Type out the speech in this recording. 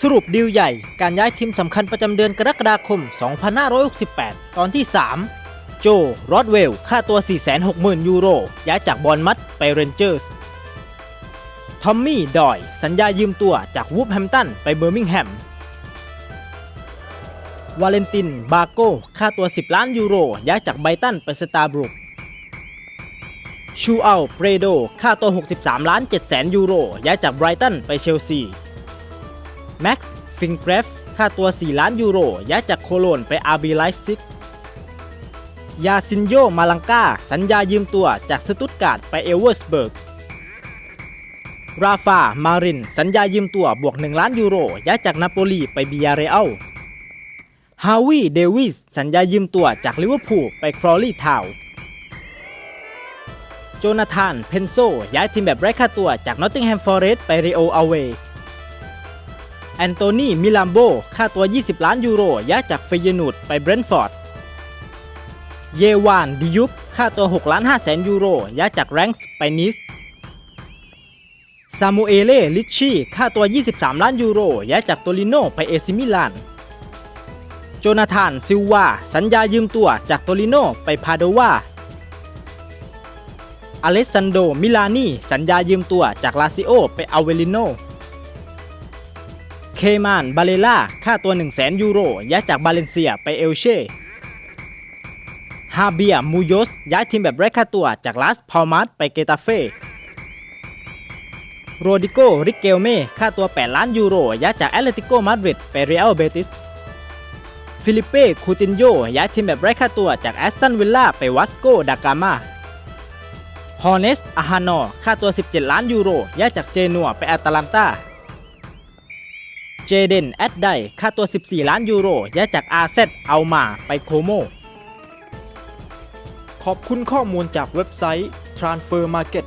สรุปดีลใหญ่ การย้ายทีมสำคัญประจำเดือนกรกฎาคม 2568 ตอนที่ 3 โจ รอดเวล ค่าตัว 460,000 ยูโร ย้ายจากบอลมัดไปเรนเจอร์ส ทอมมี่ ดอย สัญญายืมตัวจากวูฟแฮมตันไปเบอร์มิงแฮม วาเลนติน บาโก้ ค่าตัว 10 ล้านยูโร ย้ายจากไบรตันไปสตาร์บรุกชูอัลเปรโด ค่าตัว 63 ล้าน7แสนยูโร ย้ายจากไบรตันไปเชลซี แม็กซ์ฟิงเกรฟค่าตัว 4 ล้านยูโรย้ายจากโคโลนไปอาร์บีไลฟ์ซิกยาซินโยมาลังกาสัญญายืมตัวจากสตุตการ์ดไปเอเวอร์สเบิร์กราฟา มาริน สัญญายืมตัวบวก 1 ล้านยูโรย้ายจากนาโปลีไปบิยาเรอัลฮาวิเดวิส สัญญายืมตัวจากลิเวอร์พูลไปครอลลี่ทาวโจนาธาน เพนโซ ย้ายทีมแบบไร้ค่าตัวจากนอตติงแฮมฟอร์เรสต์ไปเรโออาเว แอนโตนีมิลามโบ ค่าตัว 20 ล้านยูโรย้ายจากเฟยนูดไปเบรนฟอร์ด เยวานดิยุป ค่าตัว 6 ล้าน5แสนยูโรย้ายจากแรงส์ไปนิส ซามูเอเล ลิชชี่ค่าตัว 23 ล้านยูโรย้ายจากโตลิโนไปเอซิมิลาน โจนาธาน ซิลวา สัญญายืมตัวจากโตลิโนไปพาโดวาอเลสซานโด มิลานี สัญญายืมตัวจากลาซิโอไปอาเวลิโน เคมาน บาเลล่า ค่าตัว 1 0 0 0 0 0 ยูโร ย้ายจากบาเลนเซียไปเอลเช่ ฮาเบีย มูโยส ย้ายทีมแบบไร้ค่าตัวจากลาสพาลมาสไปเกตาเฟ่ โรดิโก ริกเกลเม่ ค่าตัว 8 ล้านยูโร ย้ายจากแอตเลติโกมาดริดไปเรอัลเบติส ฟิลิเป้ คูตินโย ย้ายทีมแบบไร้ค่าตัวจากแอสตันวิลล่าไปวัสโกดากามาฮอร์เนสอาฮานอ ค่าตัว 17 ล้านยูโร ย้ายจากเจนัวไปแอตแลนตา เจเดนแอดไดค่าตัว 14 ล้านยูโรย้ายจากอาเซตเอามาไปโคโม ขอบคุณข้อมูลจากเว็บไซต์ Transfer Market